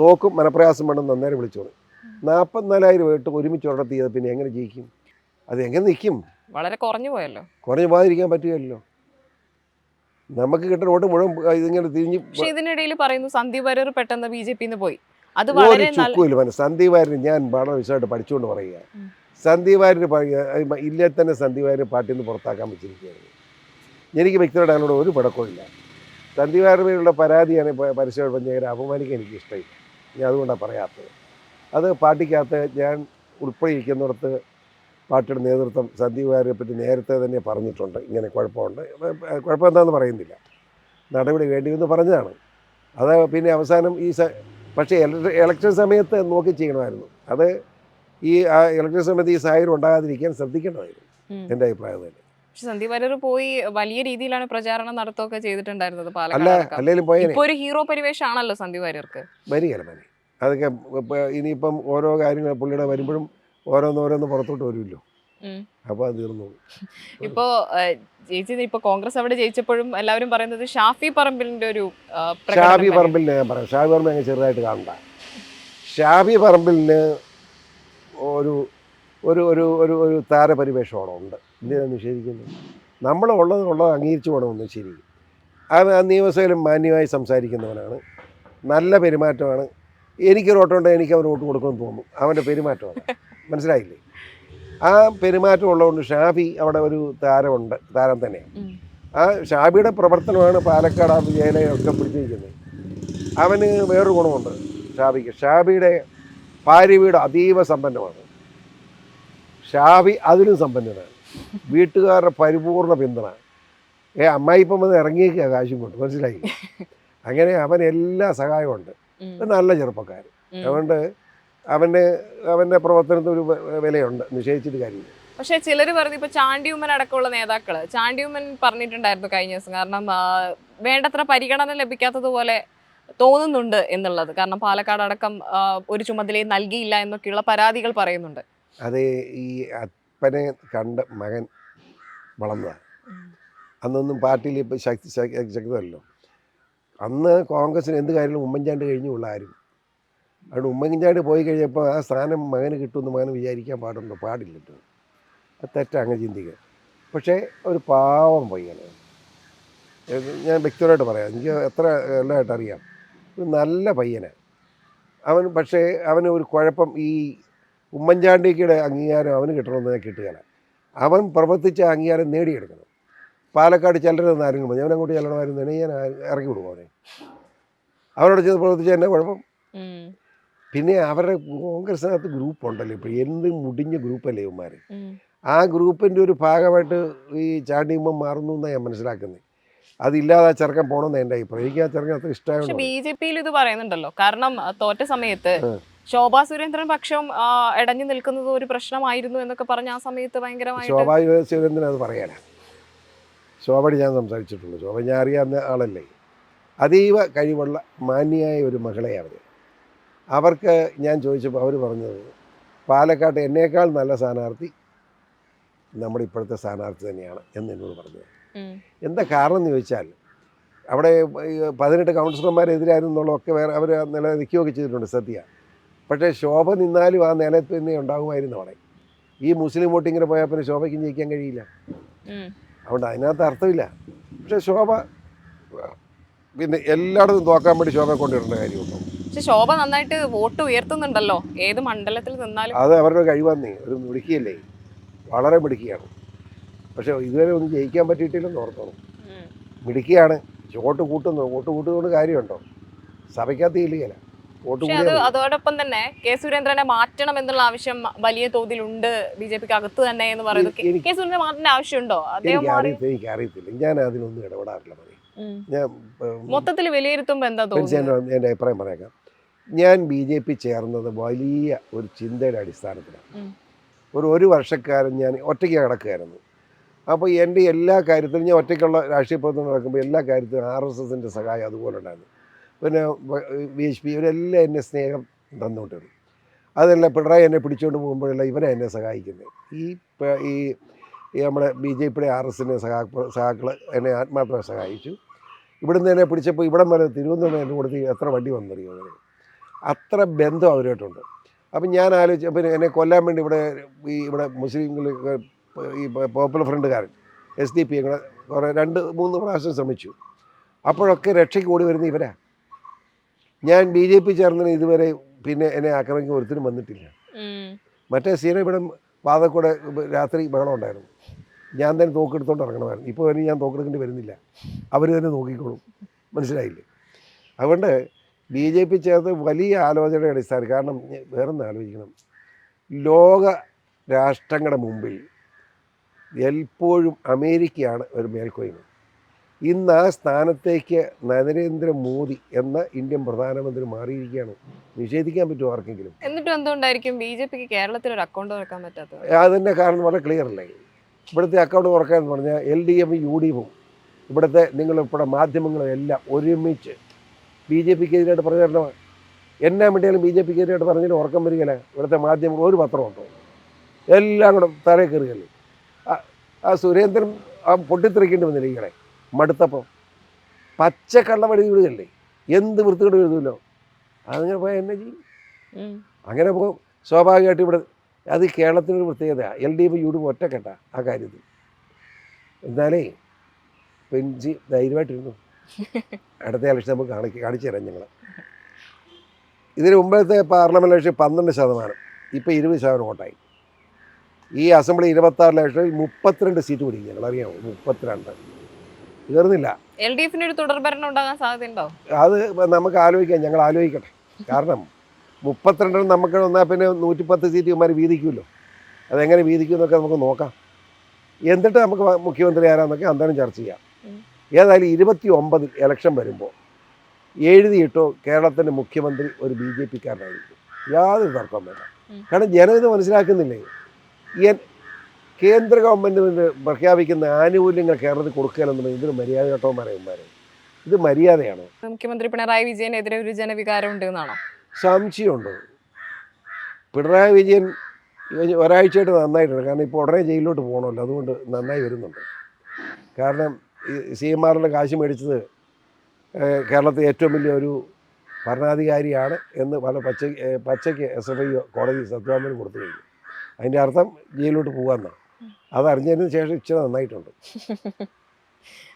തോക്കും മനപ്രയാസം വേണം നന്നേരം വിളിച്ചു പറഞ്ഞു. നാൽപ്പത്തിനാലായിരം വോട്ട് ഒരുമിച്ച് ഒരിടത്ത് ചെയ്ത് പിന്നെ എങ്ങനെ ജയിക്കും? അത് എങ്ങനെ നിൽക്കും? വളരെ കുറഞ്ഞു പോയല്ലോ. കുറഞ്ഞു പോകാതിരിക്കാൻ പറ്റുകയല്ലോ നമുക്ക് കിട്ടുന്ന വോട്ട് മുഴുവൻ ഇതിങ്ങനെ തിരിഞ്ഞ് ഇതിനിടയിൽ പറയുന്നു സന്ദീപ് വരൂർ പെട്ടെന്ന് ബി ജെ പിന്ന് പോയി. അത് ഒരു വളരെ നല്ല ചുക്കുമില്ല. മനസ്സ് സന്ദീപ് വാര്യർ ഞാൻ വളരെ വിശദമായിട്ട് പഠിച്ചുകൊണ്ട് പറയുക ഉം. സന്ദീപ് വാര്യർ പറയുക ഇല്ലേ തന്നെ സന്ദീപ് വാര്യർ പാർട്ടിയിൽ നിന്ന് പുറത്താക്കാൻ വെച്ചിരിക്കുകയാണ്. എനിക്ക് വ്യക്തിയുടെ അതിനോട് ഒരു പടക്കമില്ല സന്ദീപ് വാര്യരുടെ പരാതിയാണ് ഇപ്പോൾ പരസ്യമായിട്ട് പഞ്ചായത്ത് അപമാനിക്കാൻ എനിക്ക് ഇഷ്ടമില്ല. ഞാൻ അതുകൊണ്ടാണ് പറയാത്തത്. അത് പാർട്ടിക്കകത്ത് ഞാൻ ഉൾപ്പെടെ ഇരിക്കുന്നിടത്ത് പാർട്ടിയുടെ നേതൃത്വം സന്ദീപ് വാര്യരെ പറ്റി നേരത്തെ തന്നെ പറഞ്ഞിട്ടുണ്ട്. ഇങ്ങനെ കുഴപ്പമുണ്ട്. കുഴപ്പം എന്താണെന്ന് പറയുന്നില്ല. നടപടി വേണ്ടിയെന്ന് പറഞ്ഞതാണ്. അത് പിന്നെ അവസാനം ഈ സ പക്ഷേ ഇലക്ഷൻ സമയത്ത് നോക്കി ചെയ്യണമായിരുന്നു. അത് ഈ ആ ഇലക്ഷൻ സമയത്ത് ഈ സാഹചര്യം ഉണ്ടാകാതിരിക്കാൻ ശ്രദ്ധിക്കണമായിരുന്നു എന്റെ എന്റെ അഭിപ്രായം തന്നെ. പക്ഷെ സന്ദീപ് വാര്യർ പോയി വലിയ രീതിയിലാണ് പ്രചാരണം നടത്തുകയൊക്കെ ചെയ്തിട്ടുണ്ടായിരുന്നത് പാലക്കാട് ഇപ്പൊ ഒരു ഹീറോ പരിവേഷമാണല്ലോ സന്ദീപ് വാര്യർക്ക്. വരികയല്ല മതി അതൊക്കെ ഇനിയിപ്പം ഓരോ കാര്യങ്ങൾ പുള്ളിയുടെ വരുമ്പോഴും ഓരോന്നോരോന്ന് പുറത്തോട്ട് വരുമല്ലോ. അപ്പോൾ അത് തീർന്നു ഇപ്പോ ചേച്ചി ഇപ്പൊ കോൺഗ്രസ് അവിടെ ജയിച്ചപ്പോഴും എല്ലാവരും പറയുന്നത് ഷാഫി പറമ്പിലിന്റെ ഒരു ഷാഫി പറമ്പിലിന് ഞാൻ പറയാം. ഷാഫി പറമ്പിൽ അങ്ങനെ ചെറുതായിട്ട് കാണണ്ട. ഷാഫി പറമ്പിലിന് ഒരു ഒരു ഒരു ഒരു ഒരു താരപരിവേഷമാണ്? ഉണ്ട്. എന്തിനാണ് നിഷേധിക്കുന്നത് നമ്മൾ ഉള്ളത് ഉള്ളത് അംഗീകരിച്ചു പോകണമെന്ന് ശരി അത് ആ നിയമസഭയിലും മാന്യമായി സംസാരിക്കുന്നവനാണ്. നല്ല പെരുമാറ്റമാണ്. എനിക്കൊരു ഓട്ടം ഉണ്ടെങ്കിൽ എനിക്ക് അവന് വോട്ട് കൊടുക്കുമെന്ന് തോന്നും. അവന്റെ പെരുമാറ്റമാണ് മനസ്സിലായില്ലേ? ആ പെരുമാറ്റം ഉള്ളതുകൊണ്ട് ഷാഫി അവിടെ ഒരു താരമുണ്ട് താരം തന്നെയാണ് ആ ഷാബിയുടെ പ്രവർത്തനമാണ് പാലക്കാട് ആ ജയിലൊക്കെ പിടിച്ചിരിക്കുന്നത്. അവന് വേറൊരു ഗുണമുണ്ട് ഷാബിക്ക് ഷാബിയുടെ ഭാര്യ വീട് അതീവ സമ്പന്നമാണ്. ഷാബി അതിലും സമ്പന്നനാണ്. വീട്ടുകാരുടെ പരിപൂർണ പിന്തുണ. ഏ അമ്മായി ഇപ്പം വന്ന് ഇറങ്ങിയേക്കുക കാശും കൊണ്ട് മനസ്സിലായി അങ്ങനെ അവൻ എല്ലാ. ഒരു നല്ല ചെറുപ്പക്കാരൻ. അതുകൊണ്ട് അവന്റെ അവന്റെ പ്രവർത്തനത്തിന് ഒരു വിലയുണ്ട്. നിഷേധിച്ചിട്ട് കാര്യമില്ല. പക്ഷേ ചിലർ പറഞ്ഞു ഇപ്പൊ ചാണ്ടിയുമ്മൻ അടക്കമുള്ള നേതാക്കൾ ചാണ്ടിയുമ്മൻ പറഞ്ഞിട്ടുണ്ടായിരുന്നു കഴിഞ്ഞ ദിവസം. കാരണം വേണ്ടത്ര പരിഗണന ലഭിക്കാത്തതുപോലെ തോന്നുന്നുണ്ട് എന്നുള്ളത്. കാരണം പാലക്കാട് അടക്കം ഒരു ചുമതലയും നൽകിയില്ല എന്നൊക്കെയുള്ള പരാതികൾ പറയുന്നുണ്ട്. അത് ഈ അപ്പനെ കണ്ട മകൻ വളർന്നതാണ്. അന്നൊന്നും പാർട്ടിയിൽ ഇപ്പം ശക്തി ശക്തി- ശക്തമല്ലോ അന്ന് കോൺഗ്രസിന് എന്ത് കാര്യങ്ങളും ഉമ്മൻചാണ്ടി കഴിഞ്ഞുള്ള ആരും അതുകൊണ്ട് ഉമ്മൻചാണ്ടി പോയി കഴിഞ്ഞപ്പോൾ ആ സ്ഥാനം മകന് കിട്ടുമെന്ന് മകന് വിചാരിക്കാൻ പാടുണ്ടോ? പാടില്ലല്ലോ. അത് തെറ്റാണ് ചിന്തിക്കുക പക്ഷേ ഒരു പാവം പയ്യനെ. ഞാൻ വ്യക്തിപരമായിട്ട് പറയാം. എനിക്ക് എത്ര എല്ലായിട്ട് അറിയാം. ഒരു നല്ല പയ്യനാണ് അവൻ പക്ഷേ അവന് ഒരു കുഴപ്പം ഈ ഉമ്മൻചാണ്ടിക്കയുടെ അംഗീകാരം അവന് കിട്ടണമെന്ന് ഞാൻ കിട്ടുകയില്ല അവൻ പ്രവർത്തിച്ച അംഗീകാരം നേടിയെടുക്കണം. പാലക്കാട് ചിലരെന്ന് ആരെങ്കിലും പറഞ്ഞു അവനങ്ങോട്ട് ചെല്ലണമായിരുന്നു ഞാൻ ഇറക്കി വിടും അവനെ? അവരോട് ചെന്ന് പ്രവർത്തിച്ച എന്നെ കുഴപ്പം. പിന്നെ അവരുടെ കോൺഗ്രസിനകത്ത് ഗ്രൂപ്പ് ഉണ്ടല്ലോ ഇപ്പോൾ എന്ത് മുടിഞ്ഞ ഗ്രൂപ്പല്ലേ ഇവന്മാർ. ആ ഗ്രൂപ്പിന്റെ ഒരു ഭാഗമായിട്ട് ഈ ചാണ്ടിയുമ്പം മാറുന്നു എന്നാണ് ഞാൻ മനസ്സിലാക്കുന്നത് അതില്ലാതെ ആ ചെറുക്കൻ പോകണമെന്ന് എന്റെ അഭിപ്രായം. എനിക്ക് ആ ചെറുക്കൻ അത്ര ഇഷ്ടമാണ് ബി ജെ പിയിൽ ഇത് പറയുന്നുണ്ടല്ലോ. കാരണം തോറ്റ സമയത്ത് ശോഭാ സുരേന്ദ്രൻ പക്ഷം ഇടഞ്ഞു നിൽക്കുന്നത് ഒരു പ്രശ്നമായിരുന്നു എന്നൊക്കെ പറഞ്ഞ ആ സമയത്ത് ഭയങ്കരമായി ശോഭാ സുരേന്ദ്രൻ അത് പറയാനാ. ശോഭയോട് ഞാൻ സംസാരിച്ചിട്ടുള്ളൂ ശോഭ ഞാൻ അറിയാവുന്ന ആളല്ലേ. അതീവ കഴിവുള്ള മാന്യയായ ഒരു മകളെ അവർ അവർക്ക് ഞാൻ ചോദിച്ചപ്പോൾ അവർ പറഞ്ഞത് പാലക്കാട്ട് എന്നേക്കാൾ നല്ല സ്ഥാനാർത്ഥി നമ്മുടെ ഇപ്പോഴത്തെ സ്ഥാനാർത്ഥി തന്നെയാണ് എന്ന് എന്നോട് പറഞ്ഞത് എന്താ കാരണം എന്ന് ചോദിച്ചാൽ അവിടെ പതിനെട്ട് കൗൺസിലർമാരെതിരായിരുന്നു എന്നുള്ളതൊക്കെ വേറെ അവർ നില നിൽക്കുകയൊക്കെ ചെയ്തിട്ടുണ്ട് സത്യ പക്ഷേ ശോഭ നിന്നാലും ആ നിലത്ത് തന്നെ ഉണ്ടാകുമായിരുന്നു അവിടെ. ഈ മുസ്ലിം വോട്ടിങ്ങിന് പോയാൽ പിന്നെ ശോഭയ്ക്ക് ജയിക്കാൻ കഴിയില്ല. അതുകൊണ്ട് അതിനകത്ത് അർത്ഥമില്ല. പക്ഷേ ശോഭ പിന്നെ എല്ലായിടത്തും തോക്കാൻ വേണ്ടി ശോഭയെ കൊണ്ടുവരേണ്ട കാര്യമുണ്ടോ? പക്ഷെ ശോഭ നന്നായിട്ട് വോട്ട് ഉയർത്തുന്നുണ്ടല്ലോ. ഏത് മണ്ഡലത്തിൽ നിന്നാലും. അത് അവരുടെ കഴിവന്നേ ഒരു മിടുക്കിയല്ലേ? വളരെ മിടുക്കിയാണ്. പക്ഷെ ഇതുവരെ ഒന്നും ജയിക്കാൻ പറ്റിയിട്ടില്ലെന്ന് ഓർത്തോണം ഉം. മിടുക്കിയാണ് വോട്ട് കൂട്ടുന്നു. വോട്ട് കൂട്ടുന്നതുകൊണ്ട് കാര്യമുണ്ടോ? സഭയ്ക്കകത്ത് ഇല്ല അതോടൊപ്പം തന്നെ കെ സുരേന്ദ്രനെ മാറ്റണം എന്നുള്ള ആവശ്യം വലിയ തോതിലുണ്ട് ബി ജെ പിക്ക് അകത്ത് തന്നെ എന്ന് പറയുന്നത് കെ- എനിക്ക് സുരേന്ദ്രൻ മാറ്റേണ്ട ആവശ്യമുണ്ടോ? എനിക്ക് അറിയത്തില്ല. ഞാൻ അതിനൊന്നും ഇടപെടാറില്ല. മതി ഞാൻ മൊത്തത്തിൽ വിലയിരുത്തുമ്പോ എന്താ തോന്നുന്നു എന്റെ അഭിപ്രായം പറയാം. ഞാൻ ബി ജെ പി ചേർന്നത് വലിയ ഒരു ചിന്തയുടെ അടിസ്ഥാനത്തിലാണ്. ഒരു ഒരു വർഷക്കാലം ഞാൻ ഒറ്റയ്ക്ക് കിടക്കുകയായിരുന്നു. അപ്പോൾ എന്റെ എല്ലാ കാര്യത്തിലും ഞാൻ ഒറ്റയ്ക്കുള്ള രാഷ്ട്രീയ പ്രവർത്തനം നടക്കുമ്പോൾ എല്ലാ കാര്യത്തിലും ആർ എസ് എസിന്റെ സഹായം അതുപോലെ ഉണ്ടായിരുന്നു. പിന്നെ ബി എച്ച് പി ഇവരെല്ലാം എന്നെ സ്നേഹം തന്നുകൊണ്ടിരുന്നു. അതെല്ലാം പിണറായി എന്നെ പിടിച്ചുകൊണ്ട് പോകുമ്പോഴല്ല ഇവരെ എന്നെ സഹായിക്കുന്നത്. ഈ ഈ നമ്മുടെ ബി ജെ പിയുടെ ആർ എസിന്റെ സഹാ സഹാക്കൾ എന്നെ ആത്മാർത്ഥമായി സഹായിച്ചു. ഇവിടുന്ന് എന്നെ പിടിച്ചപ്പോൾ ഇവിടം വരെ തിരുവനന്തപുരം എന്നെ കൊടുത്ത് എത്ര വണ്ടി വന്നറിയോ? അത്ര ബന്ധം അവരുമായിട്ടുണ്ട്. അപ്പം ഞാൻ ആലോചിച്ച് അപ്പം എന്നെ കൊല്ലാൻ വേണ്ടി ഇവിടെ ഈ ഇവിടെ മുസ്ലിങ്ങൾ ഈ പോപ്പുലർ ഫ്രണ്ടുകാരൻ എസ് ഡി പി കൂടെ കുറേ രണ്ട് മൂന്ന് പ്രാവശ്യം ശ്രമിച്ചു. അപ്പോഴൊക്കെ രക്ഷയ്ക്ക് ഓടി വരുന്ന ഇവരാ. ഞാൻ ബി ജെ പി ചേർന്നതിന് ഇതുവരെ പിന്നെ എന്നെ ആക്രമിക്കാൻ ഒരുത്തിനും വന്നിട്ടില്ല. മറ്റേ സീന ഇവിടെ വാതക്കൂടെ രാത്രി ബഹളം ഉണ്ടായിരുന്നു. ഞാൻ തന്നെ തോക്കെടുത്തോണ്ട് ഇറങ്ങണമായിരുന്നു. ഇപ്പോൾ ഇനി ഞാൻ തോക്കെടുക്കേണ്ടി വരുന്നില്ല. അവർ തന്നെ നോക്കിക്കോളും. മനസ്സിലായില്ലേ? അതുകൊണ്ട് ബി ജെ പി ചേർത്ത് വലിയ ആലോചനയുടെ അടിസ്ഥാനം കാരണം വേറൊന്ന് ആലോചിക്കണം. ലോക രാഷ്ട്രങ്ങളുടെ മുമ്പിൽ എപ്പോഴും അമേരിക്കയാണ് ഒരു മേൽക്കോയ്മ. ഇന്ന് ആ സ്ഥാനത്തേക്ക് നരേന്ദ്രമോദി എന്ന ഇന്ത്യൻ പ്രധാനമന്ത്രി മാറിയിരിക്കുകയാണ്. നിഷേധിക്കാൻ പറ്റുമോ ആർക്കെങ്കിലും? എന്നിട്ട് എന്തുകൊണ്ടായിരിക്കും ബി ജെ പിക്ക് കേരളത്തിൽ ഒരു അക്കൗണ്ട് തുറക്കാൻ പറ്റാത്തത്? അതിന്റെ കാരണം വളരെ ക്ലിയർ അല്ലേ? ഇവിടുത്തെ അക്കൗണ്ട് തുറക്കാൻ എന്ന് പറഞ്ഞാൽ എൽ ഡി എഫും യു ഡി എഫും ഇവിടുത്തെ നിങ്ങളിവിടെ മാധ്യമങ്ങളും എല്ലാം ഒരുമിച്ച് ബി ജെ പിക്ക് എതിരായിട്ട് പറഞ്ഞിട്ട് എന്നാ വേണ്ടിയാലും ബി ജെ പിക്ക് എതിരായിട്ട് പറഞ്ഞാലും ഉറക്കം വരികയില്ല. ഇവിടുത്തെ മാധ്യമങ്ങൾ ഒരു പത്രമുണ്ടോ എല്ലാം കൂടെ തലയിൽ കയറുകയല്ലേ. ആ- സുരേന്ദ്രൻ ആ പൊട്ടിത്തെറിക്കേണ്ടി വന്നില്ല ഈകളെ മടുത്തപ്പം. പച്ച കള്ളവടി വിടുകയല്ലേ? എന്ത് വൃത്തികേട് എഴുതുമല്ലോ? അതങ്ങനെ പോയാൽ എന്നെ ചെയ്യും? അങ്ങനെ പോകും സ്വാഭാവികമായിട്ട് ഇവിടെ അത് കേരളത്തിനൊരു പ്രത്യേകത. L D F U D F ഒറ്റക്കെട്ട ആ കാര്യത്തിൽ. എന്നാലേ പെഞ്ചി ധൈര്യമായിട്ടിരുന്നു. അടുത്ത ഇലക്ഷൻ നമുക്ക് കാണിച്ച് കാണിച്ചു തരാം ഞങ്ങൾ ഇതിന് മുമ്പത്തെ പാർലമെന്റ് ഇലക്ഷൻ പന്ത്രണ്ട് ശതമാനം ഇപ്പോൾ ഇരുപത് ശതമാനം വോട്ടായി. ഈ അസംബ്ലി ഇരുപത്താറ് ലക്ഷം മുപ്പത്തിരണ്ട് സീറ്റ് പിടിക്കും ഞങ്ങൾ അറിയാമോ മുപ്പത്തിരണ്ട്. തീർന്നില്ല എൽ ഡി എഫിന് ഒരു തുടർഭരണം ഉണ്ടാകാൻ സാധ്യതയുണ്ടോ അത് നമുക്ക് ആലോചിക്കാം ഞങ്ങൾ ആലോചിക്കട്ടെ. കാരണം മുപ്പത്തിരണ്ട് നമുക്ക് വന്നാൽ പിന്നെ നൂറ്റിപ്പത്ത് സീറ്റ് ഇവന്മാർ വീതിക്കുമല്ലോ. അതെങ്ങനെ വീതിക്കും എന്നൊക്കെ നമുക്ക് നോക്കാം. എന്നിട്ട് നമുക്ക് മുഖ്യമന്ത്രി ആരാന്നൊക്കെ അന്തരം ചർച്ച ചെയ്യാം. ഏതായാലും ഇരുപത്തി ഒമ്പതിൽ ഇലക്ഷൻ വരുമ്പോൾ എഴുതിയിട്ടോ കേരളത്തിന്റെ മുഖ്യമന്ത്രി ഒരു ബി ജെ പിക്കാരനായിരിക്കും. യാതൊരു തർക്കവും വേണ്ട. കാരണം ജനം ഇത് മനസ്സിലാക്കുന്നില്ലേ? ഈ കേന്ദ്ര ഗവൺമെന്റ് പ്രഖ്യാപിക്കുന്ന ആനുകൂല്യങ്ങൾ കേരളത്തിൽ കൊടുക്കുകയെന്നുണ്ടെങ്കിൽ ഇതിന് മര്യാദ കേട്ടവന്മാരെ ഇവന്മാരെ. ഇത് മര്യാദയാണോ? മുഖ്യമന്ത്രി പിണറായി വിജയനെതിരെ ഒരു ജനവികാരം ഉണ്ട് എന്നാണോ? സംശയമുണ്ട്? പിണറായി വിജയൻ ഒരാഴ്ചയായിട്ട് നന്നായിട്ടുണ്ട്. കാരണം ഇപ്പോൾ ഉടനെ ജയിലിലോട്ട് പോകണമല്ലോ. അതുകൊണ്ട് നന്നായി വരുന്നുണ്ട്. കാരണം സി എം ആറിന്റെ കാശ് മേടിച്ചത് കേരളത്തിലെ ഏറ്റവും വലിയ ഒരു ഭരണാധികാരിയാണ് എന്ന് പല പച്ച പച്ചയ്ക്ക് എസ് എഫ് ഐ കോടതി സത്യവാങ്മൂലം കൊടുത്തു കഴിഞ്ഞു. അതിന്റെ അർത്ഥം ജയിലിലോട്ട് പോകാമെന്നാണ്. അത് അറിഞ്ഞതിന് ശേഷം ഇച്ചിരി നന്നായിട്ടുണ്ട്.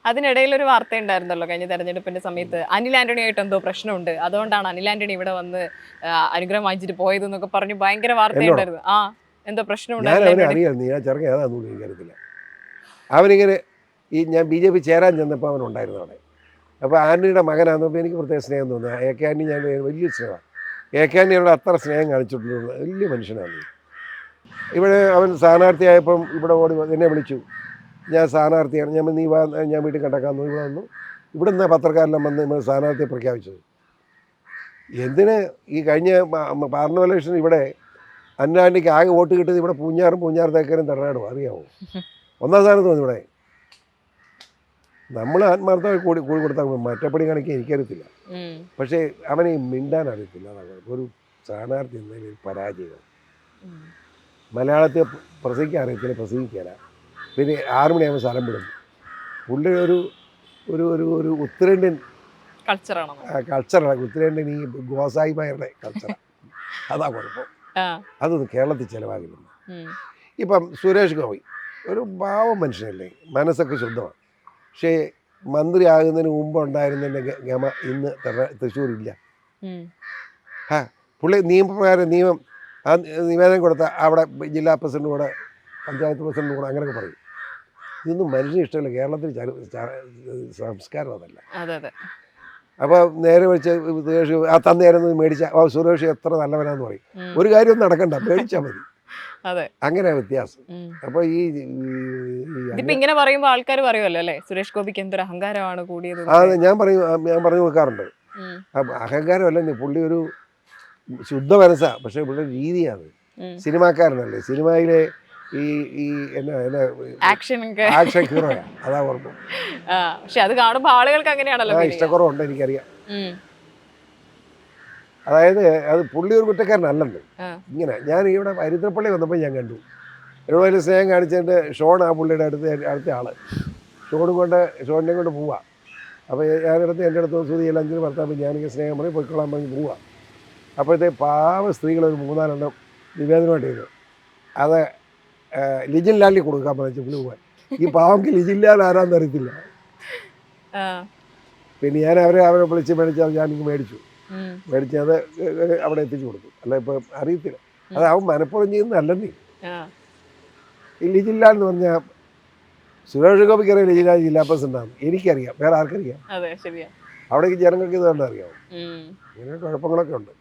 അതിനിടയിൽ ഒരു വാർത്ത ഉണ്ടായിരുന്നല്ലോ കഴിഞ്ഞ തെരഞ്ഞെടുപ്പിന്റെ സമയത്ത്. അനിൽ ആന്റണിയായിട്ട് എന്തോ പ്രശ്നമുണ്ട്. അതുകൊണ്ടാണ് അനിൽ ആന്റണി ഇവിടെ വന്ന് അനുഗ്രഹം വാങ്ങിച്ചിട്ട് പോയത് എന്നൊക്കെ പറഞ്ഞ് ഭയങ്കര വാർത്തയുണ്ടായിരുന്നു. ആ എന്തോ പ്രശ്നമുണ്ടായിരുന്നു അവനെ ചെറുക്കൻ എനിക്കറിയത്തില്ല. അവനിങ്ങനെ ഈ ഞാൻ ബി ജെ പി ചേരാൻ ചെന്നപ്പോൾ അവൻ ഉണ്ടായിരുന്നു അവിടെ. അപ്പോൾ ആന്റണിയുടെ മകനാണെന്നപ്പോൾ എനിക്ക് പ്രത്യേക സ്നേഹം തോന്നുന്നു. എ കെ ആന്റണി ഞാൻ വലിയ സ്നേഹമാണ്. എ കെ ആന്റണിയോട് അത്ര സ്നേഹം കാണിച്ചിട്ടുള്ള വലിയ മനുഷ്യനാണ് ഇവിടെ അവൻ സ്ഥാനാർത്ഥിയായപ്പം ഇവിടെ ഓടി എന്നെ വിളിച്ചു. ഞാൻ സ്ഥാനാർത്ഥിയാണ്. ഞാൻ നീ വാ ഞാൻ വീട്ടിൽ കണ്ടേക്കാന്നു ഇവിടെ വന്നു. ഇവിടെ നിന്ന് പത്രക്കാരെല്ലാം വന്ന് നമ്മൾ സ്ഥാനാർത്ഥിയെ പ്രഖ്യാപിച്ചത്. എന്തിന് ഈ കഴിഞ്ഞ പാർലമെന്റ് ഇലക്ഷൻ ഇവിടെ അന്നാണ്ടിക്ക് ആകെ വോട്ട് കിട്ടിയത് ഇവിടെ പൂഞ്ഞാറും പൂഞ്ഞാർ തേക്കരും തടനാടും അറിയാമോ ഒന്നാം സ്ഥാനത്ത് വന്നു ഇവിടെ. നമ്മൾ ആത്മാർത്ഥമായി കൂടി കൂടി കൊടുത്താൽ മറ്റപ്പടി കണക്കി എനിക്കറിയത്തില്ല. പക്ഷേ അവനെ മിണ്ടാൻ അറിയത്തില്ല. ഒരു സ്ഥാനാർത്ഥി എന്നതിൽ പരാജയം. മലയാളത്തെ പ്രസംഗിക്കാൻ അറിയത്തില്ല പ്രസംഗിക്കാന പിന്നെ ആറു മണിയാകുമ്പോൾ സ്ഥലം വിടും. പുള്ളി ഒരു ഒരു ഒരു ഒരു ഉത്തരേന്ത്യൻ കൾച്ചറാണോ? കൾച്ചറാണ്. ഉത്തരേന്ത്യൻ ഈ ഗോസായിമാരുടെ കൾച്ചർ അതാ കുഴപ്പം. അതൊന്നും കേരളത്തിൽ ചിലവാകില്ല. ഇപ്പം സുരേഷ് ഗോപി ഒരു പാവം മനുഷ്യനല്ലേ? മനസ്സൊക്കെ ശുദ്ധമാണ്. പക്ഷേ മന്ത്രി ആകുന്നതിന് മുമ്പ് ഉണ്ടായിരുന്നതിന്റെ ഗമ ഇന്ന് തൃശ്ശൂർ തൃശ്ശൂരില്ല. ഹാ പുള്ളി നിയമപ്രകാരം നിയമം ആ നിവേദനം കൊടുത്ത അവിടെ ജില്ലാ പ്രസിഡന്റ് കൂടെ പഞ്ചായത്ത് പ്രസിഡന്റ് കൂടെ അങ്ങനെയൊക്കെ പറയും. ഇതൊന്നും മനുഷ്യന് ഇഷ്ടമല്ല. കേരളത്തിൽ സംസ്കാരം അതല്ല. അതെ അതെ. അപ്പോൾ നേരെ വെച്ച് സുരേഷ് ആ തന്നേരം മേടിച്ച ഓ സുരേഷ് എത്ര നല്ലവനാന്ന് പറയും. ഒരു കാര്യമൊന്നും നടക്കണ്ട. മേടിച്ചാൽ മതി. അങ്ങനെ വ്യത്യാസം. അപ്പൊ ഈ ഇങ്ങനെ പറയുമ്പോ ആൾക്കാർ പറയുമല്ലോ അല്ലെ? സുരേഷ് ഗോപിക്ക് എന്തൊരു അഹങ്കാരമാണ് കൂടിയത് അതെ ഞാൻ പറയും ഞാൻ പറഞ്ഞു കൊടുക്കാറുണ്ട്. അഹങ്കാരമല്ല പുള്ളി ഒരു ശുദ്ധ മനസ്സാ പക്ഷെ പുള്ളി രീതിയാണ്. സിനിമാക്കാരനല്ലേ? സിനിമയിലെ ഈ ഈ എന്നാ എന്നാ ആക്ഷൻ ആക്ഷൻ ഹീറോയാ അതാ ഓർമ്മ. പക്ഷെ അത് കാണുമ്പോ ആളുകൾക്ക് അങ്ങനെയാണല്ലോ. ഇഷ്ടക്കുറവുണ്ട് എനിക്കറിയാം. അതായത് അത് പുള്ളി ഒരു കുറ്റക്കാരനല്ലെന്ന് ഇങ്ങനെ ഞാൻ ഇവിടെ ഹരിദ്രപ്പള്ളി വന്നപ്പോൾ ഞാൻ കണ്ടു. എന്നോട് വലിയ സ്നേഹം കാണിച്ചതിന്റെ ഷോൺ ആ പുള്ളിയുടെ അടുത്ത് അടുത്ത ആൾ. ഷോണും കൊണ്ട് ഷോണിനെയും കൊണ്ട് പോവാ. അപ്പോൾ ഞാനടുത്ത് എന്റെ അടുത്ത് സുതി അഞ്ചിന് ഭർത്താവ് ഞാനിങ്ങനെ സ്നേഹം പറഞ്ഞ് പൊയ്ക്കൊള്ളാൻ പറഞ്ഞ് പോവാ. അപ്പോഴത്തെ പാവ സ്ത്രീകളൊരു മൂന്നാലെണ്ണം നിവേദനമായിട്ട് ചെയ്തു അത് ലിജിൻ ലാലിൽ കൊടുക്കാൻ പറഞ്ഞു പുള്ളി പോവാൻ. ഈ പാവക്ക് ലിജിൻ ലാൽ ആരാന്ന് അറിയത്തില്ല. പിന്നെ ഞാൻ അവരെ അവരെ വിളിച്ച് മേടിച്ചാൽ ഞാൻ ഇങ്ങ് മേടിച്ചു. മേടിച്ച് അത് അവിടെ എത്തിച്ചു കൊടുക്കും അല്ല ഇപ്പൊ അറിയത്തില്ല. അത് അവൻ മനഃപ്പുറം ചെയ്യുന്നതല്ലെന്നേ ആ. ഈ ലിജില്ല എന്ന് പറഞ്ഞാൽ സുരേഷ് ഗോപിക്ക് അറിയാം ലിജില്ല ജില്ലാ പ്രസിഡന്റാണ് എനിക്കറിയാം. വേറെ ആർക്കറിയാം? അവിടേക്ക് ജനങ്ങൾക്ക് ഇത് കണ്ടറിയാം. ഇങ്ങനെ കുഴപ്പങ്ങളൊക്കെ ഉണ്ട്.